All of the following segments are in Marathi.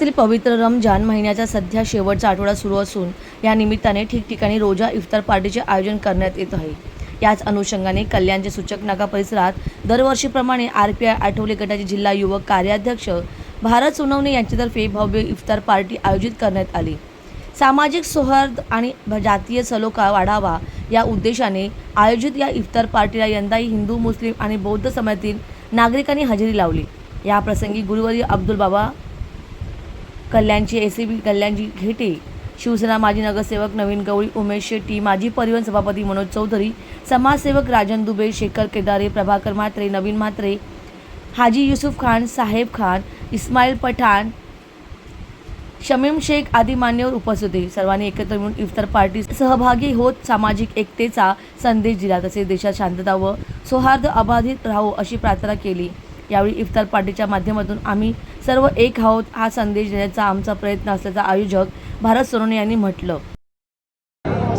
तील पवित्र रमजान महिन्याचा सध्या शेवटचा आठवडा सुरू असून या निमित्ताने ठिकठिकाणी रोजा इफ्तार पार्टीचे आयोजन करण्यात येत आहे. याच अनुषंगाने कल्याणचे सूचक नाका परिसरात दरवर्षीप्रमाणे आर पी आय आठवले गटाचे जिल्हा युवक कार्याध्यक्ष भारत सोनवणे यांच्यातर्फे भव्य इफ्तार पार्टी आयोजित करण्यात आली. सामाजिक सौहार्द आणि जातीय सलोखा वाढावा या उद्देशाने आयोजित या इफ्तार पार्टीला यंदाही हिंदू मुस्लिम आणि बौद्ध समाजातील नागरिकांनी हजेरी लावली. या प्रसंगी गुरुवारी अब्दुल बाबा कल्याणची A C B Kalyanji Ghete Shiv Sena माजी नगरसेवक नवीन गवळी उमेश शेट्टी माजी परिवहन सभापती मनोज चौधरी समाजसेवक राजन दुबे शेखर केदारे प्रभाकर म्हात्रे नवीन म्हात्रे हाजी युसुफ खान साहेब खान इस्माईल पठाण शमीम शेख आदी मान्यवर उपस्थित होते. सर्वांनी एकत्र मिळून इफ्तार पार्टी सहभागी होत सामाजिक एकतेचा संदेश दिला. तसेच देशात शांतता व सौहार्द अबाधित राहो अशी प्रार्थना केली. यावेळी इफ्तार पार्टीच्या माध्यमातून आम्ही सर्व एक आहोत हा संदेश देण्याचा आमचा प्रयत्न असल्याचा आयोजक भारत सोनोने यांनी म्हटलं.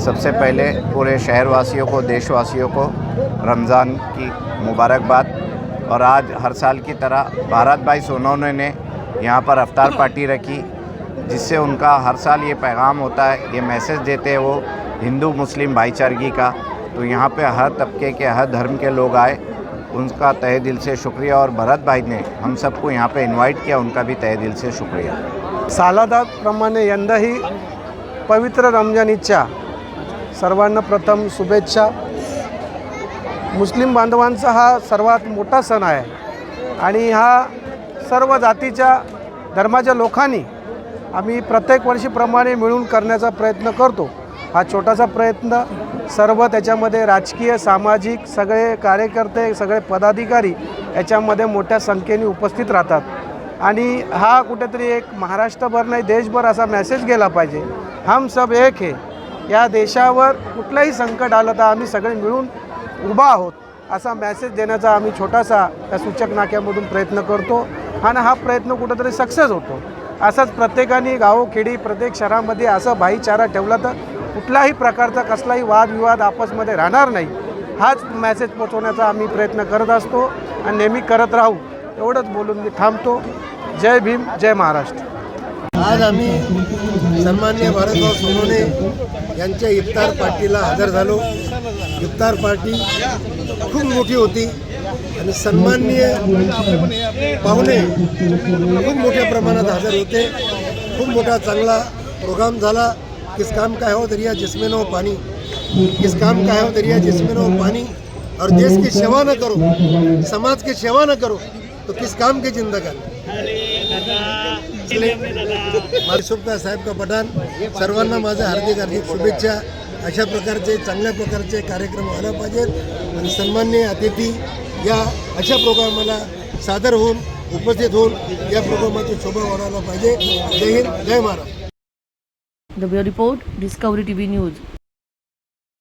सबसे पहले पूरे शहरवासियों को देशवासियों को रमज़ान की मुबारकबाद। और आज हर साल की तरह भारत भाई सोनोने ने यहाँ पर अफ्तार पार्टी रखी जिससे उनका हर साल ये पैगाम होता है ये मैसेज देते हैं वो हिंदू मुस्लिम भाईचारगी का। तो यहाँ पे हर तबके के हर धर्म के लोग आए उनका तहे दिल से शुक्रिया और भरत भाई ने हम सबको यहाँ पे इनवाइट किया उनका भी तहे दिल से शुक्रिया। सालादाप्रमाणे यंदाही पवित्र रमजानीच्या सर्वांना प्रथम शुभेच्छा. मुस्लिम बांधवांचा हा सर्वात मोठा सण आहे आणि हा सर्व जातीच्या धर्माच्या लोकांनी आम्ही प्रत्येक वर्षीप्रमाणे मिळून करण्याचा प्रयत्न करतो. हा छोटासा प्रयत्न सर्व त्याच्यामध्ये राजकीय सामाजिक सगळे कार्यकर्ते सगळे पदाधिकारी याच्यामध्ये मोठ्या संख्येने उपस्थित राहतात. आणि हा कुठेतरी एक महाराष्ट्रभर नाही देशभर असा मेसेज गेला पाहिजे. हम सब एक हे. या देशावर कुठलंही संकट आलं तर आम्ही सगळे मिळून उभा आहोत असा मेसेज देण्याचा आम्ही छोटासा त्या सूचक नाक्यामधून प्रयत्न करतो. आणि हा प्रयत्न कुठंतरी सक्सेस होतो. असंच प्रत्येकाने गावोखेडी प्रत्येक शहरामध्ये असं भाईचारा ठेवला तर कुठलाही प्रकारचा कसलाही वादविवाद आपसमध्ये राहणार नाही. हाच मॅसेज पोचवण्याचा आम्ही प्रयत्न करत असतो आणि नेहमी करत राहू. एवढंच बोलून मी थांबतो. जय भीम जय महाराष्ट्र. आज आम्ही सन्मान्य भारतराव सोनवणे यांच्या इफ्तार पार्टीला हजर झालो. इफ्तार पार्टी खूप मोठी होती आणि सन्माननीय पाहुणे खूप मोठ्या प्रमाणात हजर होते. खूप मोठा चांगला प्रोग्राम झाला. किस काम का है हो दरिया जिसमें न हो पानी। किस काम का है हो दरिया जिसमें न हो पानी। और देश की सेवा न करो, समाज की सेवा न करो तो किस काम की जिंदगानी मारिसोपता साहेब का पठाण सर्वांना माझ्या हार्दिक हार्दिक शुभेच्छा। अशा प्रकारचे, चांगल्या प्रकारचे कार्यक्रम व्हायला पाहिजेत. आणि सन्मान्य अतिथी या अशा प्रोग्रामाला सादर होऊन, उपस्थित होऊन या प्रोग्रामाची शोभा वाढवायला पाहिजे. जय हिंद, जय Maharashtra. The Bureau Report, Discovery TV News.